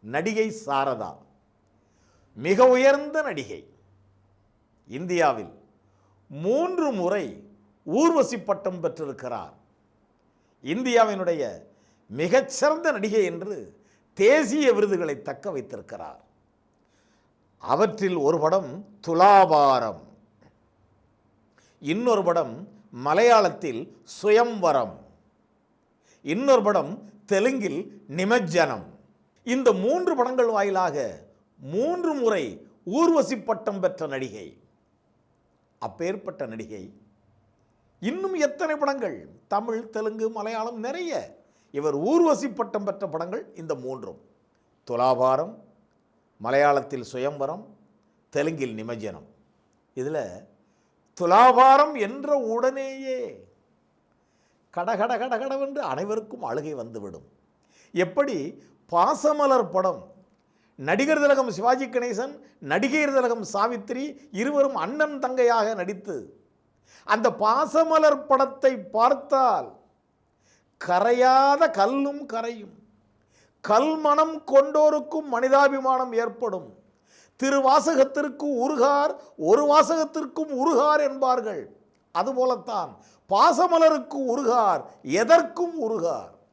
நடிகை சாரதா. மிக உயர்ந்த நடிகை. இந்தியாவில் மூன்று முறை ஊர்வசி பட்டம் பெற்றிருக்கிறார். இந்தியாவினுடைய மிகச்சிறந்த நடிகை என்று தேசிய விருதுகளை தக்க வைத்திருக்கிறார். அவற்றில் ஒரு படம் துலாபாரம். இன்னொரு படம் மலையாளத்தில் சுயம்வரம். இன்னொரு படம் தெலுங்கில் நிமஜ்ஜனம். இந்த மூன்று படங்கள் வாயிலாக மூன்று முறை ஊர்வசி பட்டம் பெற்ற நடிகை அப்பேற்பட்ட நடிகை இன்னும் எத்தனை படங்கள்? தமிழ் தெலுங்கு மலையாளம் நிறைய. இவர் ஊர்வசி பட்டம் பெற்ற படங்கள் இந்த மூன்றும். துலாபாரம் மலையாளத்தில் சுயம்பரம் தெலுங்கில் நிமஜனம். இதில் துலாபாரம் என்ற உடனேயே கடகட கடகடவென்று அனைவருக்கும் அழுகை வந்துவிடும். எப்படி? பாசமலர் படம். நடிகர் திலகம் சிவாஜி கணேசன் நடிகர் திலகம் சாவித்திரி இருவரும் அண்ணன் தங்கையாக நடித்து அந்த பாசமலர் படத்தை பார்த்தால் கரையாத கல்லும் கரையும் கல்மணம் கொண்டோருக்கும் மனிதாபிமானம் ஏற்படும். திருவாசகத்திற்கு உருகார் ஒரு வாசகத்திற்கும் உருகார் என்பார்கள். அதுபோலத்தான் பாசமலருக்கு உருகார் எதற்கும் உருகார்?